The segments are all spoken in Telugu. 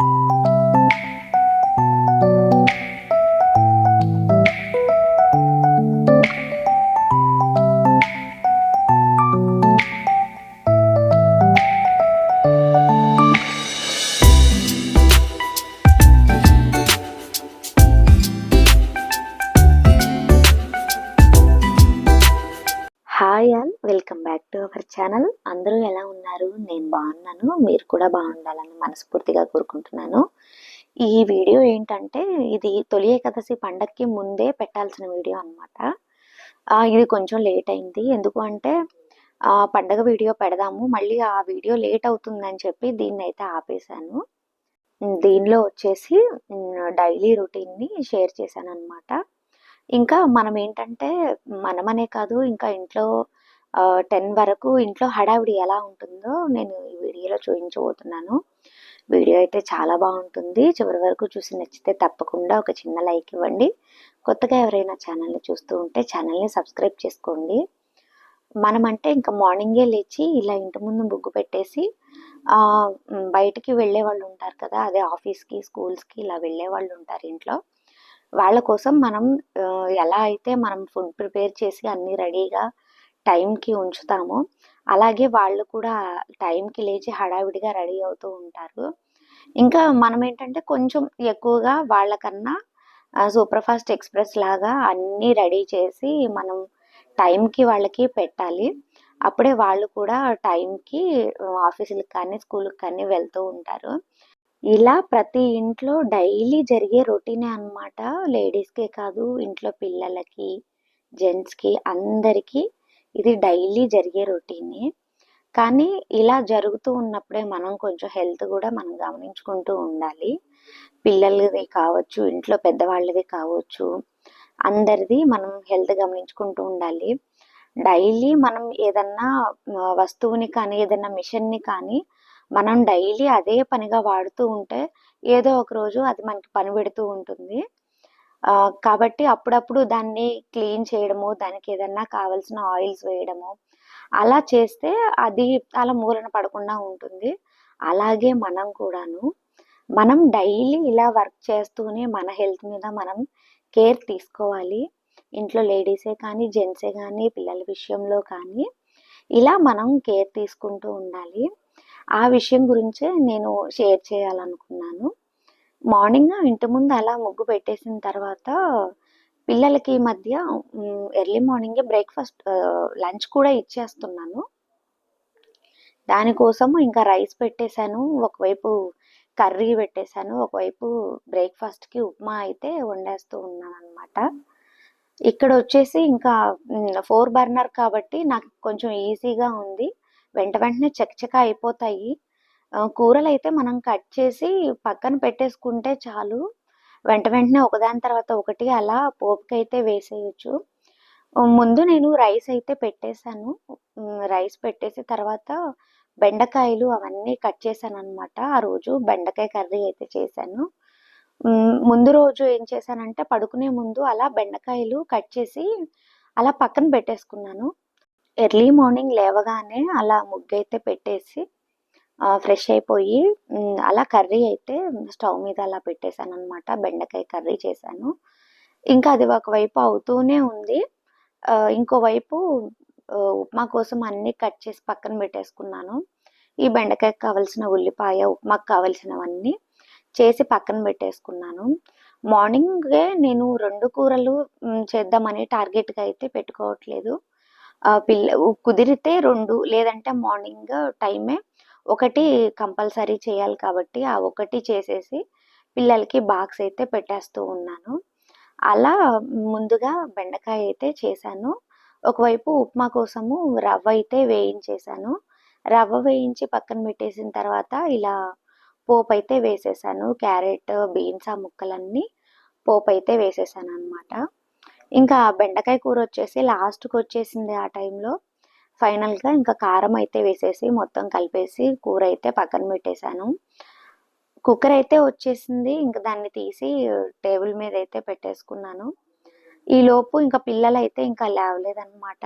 Thank you. Hi all welcome back to our channel. అందరూ ఎలా ఉన్నారు? నేను బాగున్నాను. మీరు కూడా బాగుండాలని మనస్ఫూర్తిగా కోరుకుంటున్నాను. ఈ వీడియో ఏంటంటే ఇది తొలి ఏకాదశి పండగకి ముందే పెట్టాల్సిన వీడియో అనమాట ఇది కొంచెం లేట్ అయింది. ఎందుకు అంటే పండగ వీడియో పెడదాము. మళ్ళీ ఆ వీడియో లేట్ అవుతుందని చెప్పి దీన్ని అయితే ఆపేశాను. దీనిలో వచ్చేసి డైలీ రొటీన్ని షేర్ చేశాను అనమాట ఇంకా మనం ఏంటంటే మనమనే కాదు ఇంకా ఇంట్లో టెన్ వరకు ఇంట్లో హడావిడి ఎలా ఉంటుందో నేను ఈ వీడియోలో చూపించబోతున్నాను. వీడియో అయితే చాలా బాగుంటుంది. చివరి వరకు చూసి నచ్చితే తప్పకుండా ఒక చిన్న లైక్ ఇవ్వండి. కొత్తగా ఎవరైనా ఛానల్ని చూస్తూ ఉంటే ఛానల్ని సబ్స్క్రైబ్ చేసుకోండి. మనమంటే ఇంకా మార్నింగే లేచి ఇలా ఇంటి ముందు బుగ్గు పెట్టేసి బయటికి వెళ్ళే వాళ్ళు ఉంటారు కదా అదే ఆఫీస్కి స్కూల్స్కి ఇలా వెళ్ళే వాళ్ళు ఉంటారు ఇంట్లో. వాళ్ళ కోసం మనం ఎలా అయితే మనం ఫుడ్ ప్రిపేర్ చేసి అన్నీ రెడీగా టైంకి ఉంచుతామో అలాగే వాళ్ళు కూడా టైంకి లేచి హడావిడిగా రెడీ అవుతూ ఉంటారు. ఇంకా మనం ఏంటంటే కొంచెం ఎక్కువగా వాళ్ళకన్నా సూపర్ ఫాస్ట్ ఎక్స్ప్రెస్ లాగా అన్నీ రెడీ చేసి మనం టైంకి వాళ్ళకి పెట్టాలి. అప్పుడే వాళ్ళు కూడా టైంకి ఆఫీసులకు కానీ స్కూల్కి కానీ వెళ్తూ ఉంటారు. ఇలా ప్రతి ఇంట్లో డైలీ జరిగే రొటీనే అనమాట లేడీస్కే కాదు ఇంట్లో పిల్లలకి జెంట్స్కి అందరికీ ఇది డైలీ జరిగే రొటీనే. కానీ ఇలా జరుగుతూ ఉన్నప్పుడే మనం కొంచెం హెల్త్ కూడా మనం గమనించుకుంటూ ఉండాలి. పిల్లలది కావచ్చు ఇంట్లో పెద్దవాళ్ళది కావచ్చు అందరిది మనం హెల్త్ గమనించుకుంటూ ఉండాలి. డైలీ మనం ఏదన్నా వస్తువుని కానీ ఏదన్నా మిషన్ని కానీ మనం డైలీ అదే పనిగా వాడుతూ ఉంటే ఏదో ఒక రోజు అది మనకి పని పెడుతూ ఉంటుంది. కాబట్టి అప్పుడప్పుడు దాన్ని క్లీన్ చేయడము దానికి ఏదన్నా కావాల్సిన ఆయిల్స్ వేయడము అలా చేస్తే అది అలా మూలన పడకుండా ఉంటుంది. అలాగే మనం కూడాను మనం డైలీ ఇలా వర్క్ చేస్తూనే మన హెల్త్ మీద మనం కేర్ తీసుకోవాలి. ఇంట్లో లేడీసే కానీ జెంట్సే కానీ పిల్లల విషయంలో కానీ ఇలా మనం కేర్ తీసుకుంటూ ఉండాలి. ఆ విషయం గురించే నేను షేర్ చేయాలనుకున్నాను. మార్నింగ్ ఇంటి ముందు అలా ముగ్గు పెట్టేసిన తర్వాత పిల్లలకి మధ్య ఎర్లీ మార్నింగే బ్రేక్ఫాస్ట్ లంచ్ కూడా ఇచ్చేస్తున్నాను. దానికోసము ఇంకా రైస్ పెట్టేశాను ఒకవైపు కర్రీ పెట్టేశాను ఒకవైపు బ్రేక్ఫాస్ట్కి ఉప్మా అయితే వండేస్తూ ఉన్నాను అనమాట ఇక్కడ వచ్చేసి ఇంకా ఫోర్ బర్నర్ కాబట్టి నాకు కొంచెం ఈజీగా ఉంది. వెంట వెంటనే చకచక అయిపోతాయి. కూరలు అయితే మనం కట్ చేసి పక్కన పెట్టేసుకుంటే చాలు. వెంట వెంటనే ఒకదాని తర్వాత ఒకటి అలా పోపుకైతే వేసేయచ్చు. ముందు నేను రైస్ అయితే పెట్టేశాను. రైస్ పెట్టేసి తర్వాత బెండకాయలు అవన్నీ కట్ చేశాను అనమాట ఆ రోజు బెండకాయ కర్రీ అయితే చేశాను. ముందు రోజు ఏం చేశానంటే పడుకునే ముందు అలా బెండకాయలు కట్ చేసి అలా పక్కన పెట్టేసుకున్నాను. ఎర్లీ మార్నింగ్ లేవగానే అలా ముగ్గు అయితే పెట్టేసి ఫ్రెష్ అయిపోయి అలా కర్రీ అయితే స్టవ్ మీద అలా పెట్టేశాను అనమాట బెండకాయ కర్రీ చేశాను. ఇంకా అది ఒకవైపు అవుతూనే ఉంది. ఇంకోవైపు ఉప్మా కోసం అన్నీ కట్ చేసి పక్కన పెట్టేసుకున్నాను. ఈ బెండకాయకి కావలసిన ఉల్లిపాయ ఉప్మాకు కావలసినవన్నీ చేసి పక్కన పెట్టేసుకున్నాను. మార్నింగే నేను రెండు కూరలు చేద్దామని టార్గెట్గా అయితే పెట్టుకోవట్లేదు. పిల్ల కుదిరితే రెండు లేదంటే మార్నింగ్ టైమే ఒకటి కంపల్సరీ చేయాలి కాబట్టి ఆ ఒకటి చేసేసి పిల్లలకి బాక్స్ అయితే పెట్టేస్తూ ఉన్నాను. అలా ముందుగా బెండకాయ అయితే చేశాను. ఒకవైపు ఉప్మా కోసము రవ్వ అయితే వేయించేసాను రవ్వ వేయించి పక్కన పెట్టేసిన తర్వాత ఇలా పోపు అయితే వేసేసాను క్యారెట్ బీన్స్ ఆ ముక్కలన్నీ పోపు అయితే వేసేసాను అనమాట ఇంకా బెండకాయ కూర వచ్చేసి లాస్ట్కి వచ్చేసింది ఆ టైంలో. ఫైనల్గా ఇంకా కారం అయితే వేసేసి మొత్తం కలిపేసి కూర అయితే పక్కన పెట్టేశాను. కుక్కర్ అయితే వచ్చేసింది ఇంకా దాన్ని తీసి టేబుల్ మీద అయితే పెట్టేసుకున్నాను. ఈలోపు ఇంకా పిల్లలు అయితే ఇంకా లేవలేదన్నమాట.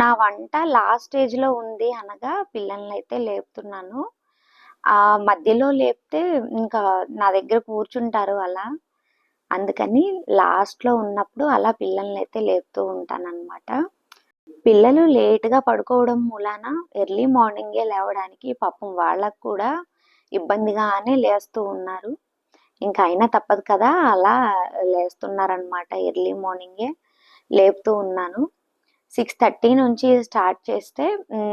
నా వంట లాస్ట్ స్టేజ్లో ఉంది అనగా పిల్లల్ని అయితే లేపుతున్నాను. ఆ మధ్యలో లేపితే ఇంకా నా దగ్గర కూర్చుంటారు అలా. అందుకని లాస్ట్లో ఉన్నప్పుడు అలా పిల్లల్ని అయితే లేపుతూ ఉంటానన్నమాట. పిల్లలు లేట్గా పడుకోవడం మూలాన ఎర్లీ మార్నింగే లేవడానికి పాపం వాళ్ళకు కూడా ఇబ్బందిగానే లేస్తూ ఉన్నారు. ఇంకా అయినా తప్పదు కదా అలా లేస్తున్నారనమాట ఎర్లీ మార్నింగే లేపుతూ ఉన్నాను. సిక్స్ థర్టీ నుంచి స్టార్ట్ చేస్తే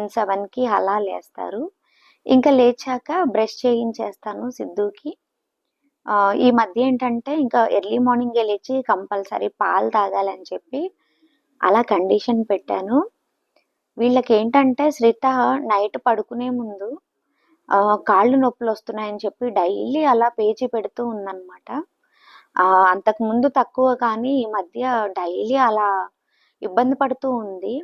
సెవెన్కి అలా లేస్తారు. ఇంకా లేచాక బ్రష్ చేయించేస్తాను సిద్ధుకి. ఈ మధ్య ఏంటంటే ఇంకా ఎర్లీ మార్నింగే లేచి కంపల్సరీ పాలు తాగాలని చెప్పి అలా కండిషన్ పెట్టాను. వీళ్ళకి ఏంటంటే శ్రీత నైట్ పడుకునే ముందు కాళ్ళు నొప్పులు వస్తున్నాయని చెప్పి డైలీ అలా పేచి పెడుతూ ఉందన్నమాట. అంతకుముందు తక్కువ కానీ ఈ మధ్య డైలీ అలా ఇబ్బంది పడుతూ ఉంది.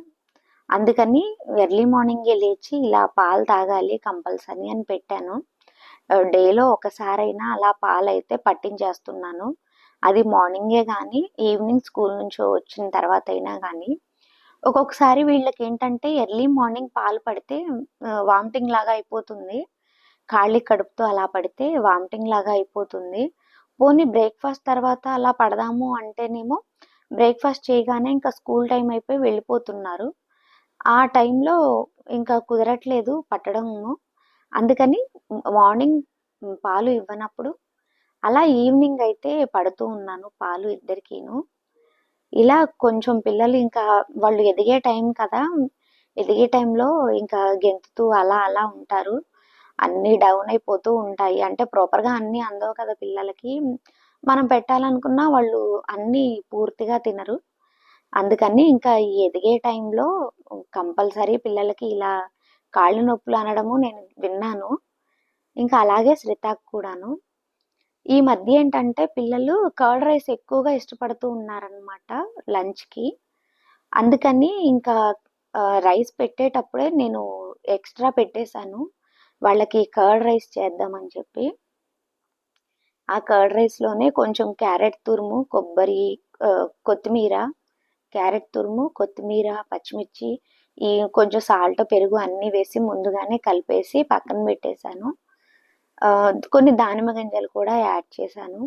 అందుకని ఎర్లీ మార్నింగే లేచి ఇలా పాలు తాగాలి కంపల్సరీ అని పెట్టాను. డేలో ఒకసారైనా అలా పాలైతే పట్టించేస్తున్నాను. అది మార్నింగే కానీ ఈవినింగ్ స్కూల్ నుంచి వచ్చిన తర్వాత అయినా కానీ ఒక్కొక్కసారి వీళ్ళకి ఏంటంటే ఎర్లీ మార్నింగ్ పాలు పడితే వామిటింగ్ లాగా అయిపోతుంది. ఖాళీ కడుపుతో అలా పడితే వామిటింగ్ లాగా అయిపోతుంది. పోనీ బ్రేక్ఫాస్ట్ తర్వాత అలా పడదాము అంటేనేమో బ్రేక్ఫాస్ట్ చేయగానే ఇంకా స్కూల్ టైం అయిపోయి వెళ్ళిపోతున్నారు. ఆ టైంలో ఇంకా కుదరట్లేదు పట్టడము. అందుకని మార్నింగ్ పాలు ఇవ్వనప్పుడు అలా ఈవినింగ్ అయితే పడుతూ ఉన్నాను పాలు ఇద్దరికీను. ఇలా కొంచెం పిల్లలు ఇంకా వాళ్ళు ఎదిగే టైం కదా ఎదిగే టైంలో ఇంకా గెంతుతూ అలా అలా ఉంటారు. అన్నీ డౌన్ అయిపోతూ ఉంటాయి. అంటే ప్రాపర్గా అన్నీ అందవు కదా పిల్లలకి. మనం పెట్టాలనుకున్నా వాళ్ళు అన్నీ పూర్తిగా తినరు. అందుకని ఇంకా ఎదిగే టైంలో కంపల్సరీ పిల్లలకి ఇలా కాళ్ళు నొప్పులు అనడము నేను విన్నాను. ఇంకా అలాగే శ్రీతాకు కూడాను. ఈ మధ్య ఏంటంటే పిల్లలు కర్డ్ రైస్ ఎక్కువగా ఇష్టపడుతూ ఉన్నారనమాట లంచ్కి. అందుకని ఇంకా రైస్ పెట్టేటప్పుడే నేను ఎక్స్ట్రా పెట్టేశాను. వాళ్ళకి కర్డ్ రైస్ చేద్దామని చెప్పి. ఆ కర్డ్ రైస్లోనే కొంచెం క్యారెట్ తురుము కొబ్బరి కొత్తిమీర క్యారెట్ తురుము కొత్తిమీర పచ్చిమిర్చి ఈ కొంచెం సాల్ట్ పెరుగు అన్నీ వేసి ముందుగానే కలిపేసి పక్కన పెట్టేశాను. కొన్ని దానిమ్మ గింజలు కూడా యాడ్ చేశాను.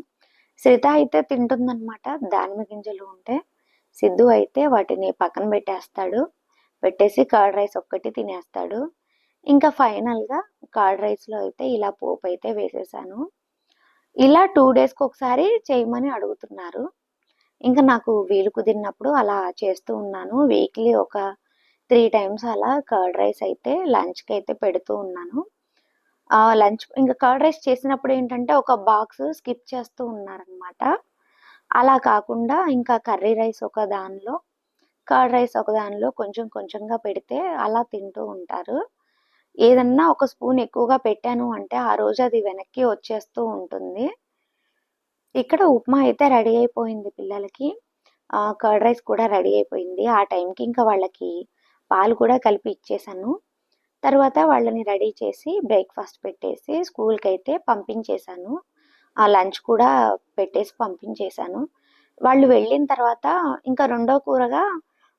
శ్రిత అయితే తింటుందన్నమాట. దానిమ్మ గింజలు ఉంటే సిద్ధు అయితే వాటిని పక్కన పెట్టేస్తాడు. పెట్టేసి కర్డ్ రైస్ ఒక్కటి తినేస్తాడు. ఇంకా ఫైనల్గా కర్డ్ రైస్లో అయితే ఇలా పోపు అయితే వేసేసాను. ఇలా టూ డేస్కి ఒకసారి చేయమని అడుగుతున్నారు. ఇంకా నాకు వీలు కుదిరినప్పుడు అలా చేస్తూ ఉన్నాను. వీక్లీ ఒక త్రీ టైమ్స్ అలా కర్డ్ రైస్ అయితే లంచ్కి అయితే పెడుతూ ఉన్నాను. లంచ్ ఇంకా కర్డ్ రైస్ చేసినప్పుడు ఏంటంటే ఒక బాక్స్ స్కిప్ చేస్తూ ఉన్నారనమాట. అలా కాకుండా ఇంకా కర్రీ రైస్ ఒక దానిలో కర్డ్ రైస్ ఒక దానిలో కొంచెం కొంచెంగా పెడితే అలా తింటూ ఉంటారు. ఏదన్నా ఒక స్పూన్ ఎక్కువగా పెట్టాను అంటే ఆ రోజు అది వెనక్కి వచ్చేస్తూ ఉంటుంది. ఇక్కడ ఉప్మా అయితే రెడీ అయిపోయింది పిల్లలకి. కర్డ్ రైస్ కూడా రెడీ అయిపోయింది. ఆ టైంకి ఇంకా వాళ్ళకి పాలు కూడా కలిపి ఇచ్చేసాను. తర్వాత వాళ్ళని రెడీ చేసి బ్రేక్ఫాస్ట్ పెట్టేసి స్కూల్కి అయితే పంపించేశాను ఆ లంచ్ కూడా పెట్టేసి పంపించేశాను వాళ్ళు వెళ్ళిన తర్వాత ఇంకా రెండో కూరగా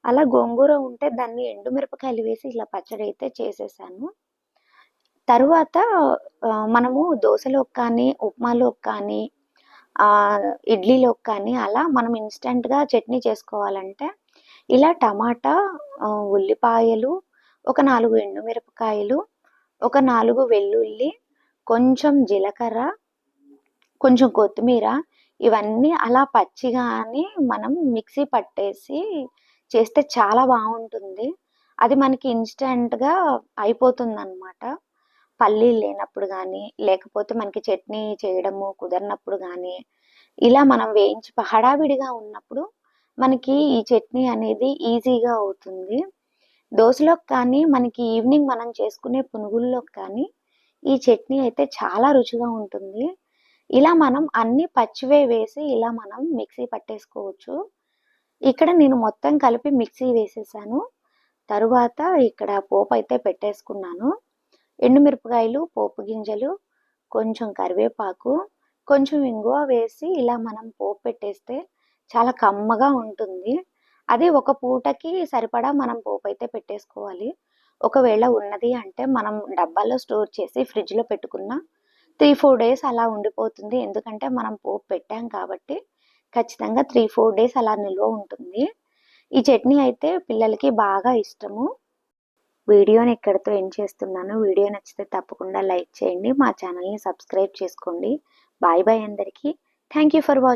అలా గోంగూర ఉంటే దాన్ని ఎండుమిరపకాయలు వేసి ఇలా పచ్చడి అయితే చేసేసాను. తరువాత మనము దోశలోకి కానీ ఉప్మాలోకి కానీ ఇడ్లీలోకి కానీ అలా మనం ఇన్స్టెంట్గా చట్నీ చేసుకోవాలంటే ఇలా టమాటా ఉల్లిపాయలు ఒక నాలుగు ఎండుమిరపకాయలు ఒక నాలుగు వెల్లుల్లి కొంచెం జీలకర్ర కొంచెం కొత్తిమీర ఇవన్నీ అలా పచ్చిగానే మనం మిక్సీ పట్టేసి చేస్తే చాలా బాగుంటుంది. అది మనకి ఇన్స్టెంట్గా అయిపోతుంది అనమాట పల్లీలు లేనప్పుడు కానీ లేకపోతే మనకి చట్నీ చేయడము కుదరినప్పుడు కానీ ఇలా మనం వేయించి హడావిడిగా ఉన్నప్పుడు మనకి ఈ చట్నీ అనేది ఈజీగా అవుతుంది. దోశలోకి కానీ మనకి ఈవినింగ్ మనం చేసుకునే పునుగుల్లోకి కానీ ఈ చట్నీ అయితే చాలా రుచిగా ఉంటుంది. ఇలా మనం అన్ని పచ్చివే వేసి ఇలా మనం మిక్సీ పట్టేసుకోవచ్చు. ఇక్కడ నేను మొత్తం కలిపి మిక్సీ వేసేసాను. తరువాత ఇక్కడ పోపు అయితే పెట్టేసుకున్నాను. ఎండుమిరపకాయలు పోపు గింజలు కొంచెం కరివేపాకు కొంచెం ఇంగువ వేసి ఇలా మనం పోపు పెట్టేస్తే చాలా కమ్మగా ఉంటుంది. అదే ఒక పూటకి సరిపడా మనం పోపు అయితే పెట్టేసుకోవాలి. ఒకవేళ ఉన్నది అంటే మనం డబ్బాలో స్టోర్ చేసి ఫ్రిడ్జ్లో పెట్టుకున్న త్రీ ఫోర్ డేస్ అలా ఉండిపోతుంది. ఎందుకంటే మనం పోపు పెట్టాం కాబట్టి ఖచ్చితంగా త్రీ ఫోర్ డేస్ అలా నిల్వ ఉంటుంది. ఈ చట్నీ అయితే పిల్లలకి బాగా ఇష్టము. వీడియోని ఎక్కడితో ఎండ్ చేస్తున్నాను. వీడియో నచ్చితే తప్పకుండా లైక్ చేయండి. మా ఛానల్ని సబ్స్క్రైబ్ చేసుకోండి. బాయ్ బాయ్ అందరికీ. Thank you for watching